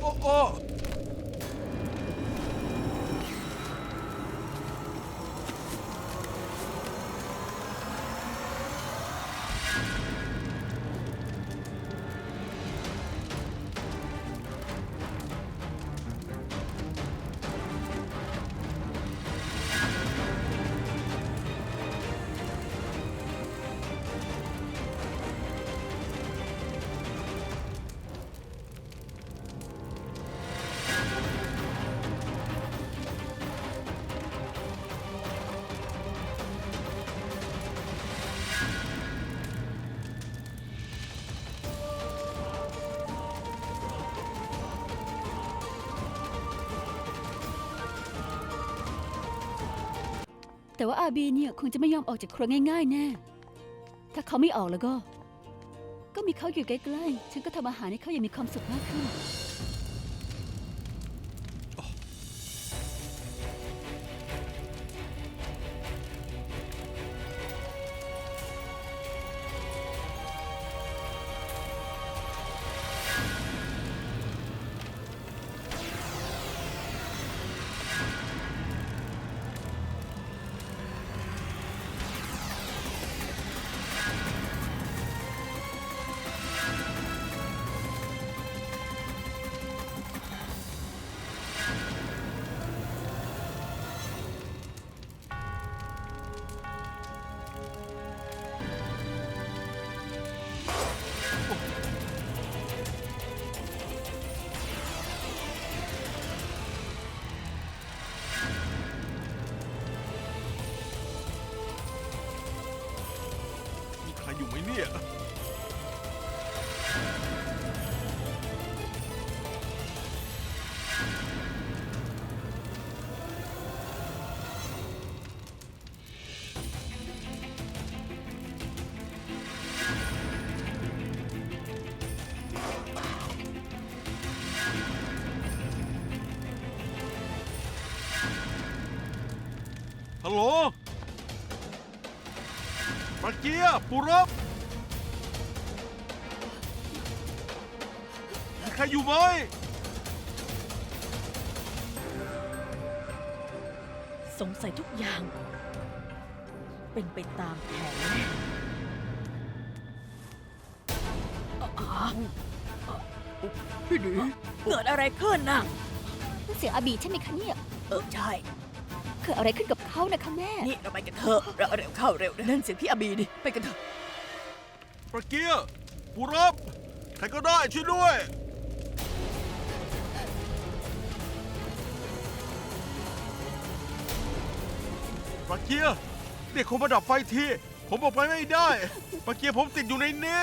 โอ้ แต่ว่าอาบีเนี่ยคงจะไม่ยอมออกจากครัวง่าย ๆ แน่ ถ้าเขาไม่ออกแล้วก็ ก็มีเขาอยู่ใกล้ๆ ฉันก็ทำอาหารให้เขาอย่างมีความสุขมากขึ้น เนี่ย ฮัลโหลปาเกียปูรบ มีใครอยู่ไหมสงสัยทุกอย่าง เป็นไปตามแผนอ๋อพี่ดีเกิดอะไรขึ้นน่ะนั่นเสียงอาบีใช่ไหมคะเนี่ย เออใช่เกิดอะไรขึ้นกับเขานะคะแม่ นี่เราไปกันเถอะเราเร็วเข้าเร็วนั่นเสียงพี่อาบีดิไปกันเถอะปาเกียร์ปูรบใครก็ได้ช่วยด้วย ปาเกียร์เด็กคนมาดับไฟทีผมออกไปไม่ได้ปาเกียร์ผมติดอยู่ในนี้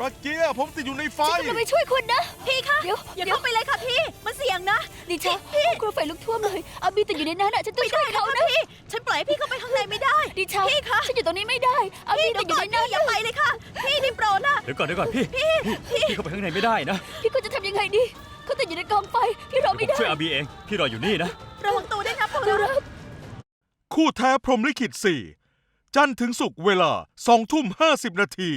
ปาเกียร์ผมติดอยู่ในไฟฉันกำลังไปช่วยคุณนะ พี่คะเดี๋ยวอย่าเดี๋ยวเข้าไปเลยค่ะพี่ มันเสี่ยงนะดิฉันครัวไฟลุกท่วมเลยอาบีติดอยู่ในนั้นอะฉันต้องช่วยเขานะพี่ฉันปล่อยให้พี่เข้าไปข้างในไม่ได้ดิฉันพี่คะฉันอยู่ตรงนี้ไม่ได้อาบีพี่ติเดี๋ดยวอยู่ก่อนในนั้นพี่อย่าไปเลยค่ะ พี่นี่โปรดนะเดี๋ยวก่อนเดี๋ยวก่อนพี่พี่พี่เข้าไปข้างในไม่ได้นะ พี่คุณจะทำยังไงดีเขาติดอยู่ในกองไฟพี่รอเดี๋ยวผไม่มได้ช่วยอาบีเองพี่รออยู่นี่นะระวังตัวด้วยนะโปรดูดรับ คู่แท้พรหมลิขิต4 จันทร์ถึงศุกร์เวลา2ทุ่ม50 นาที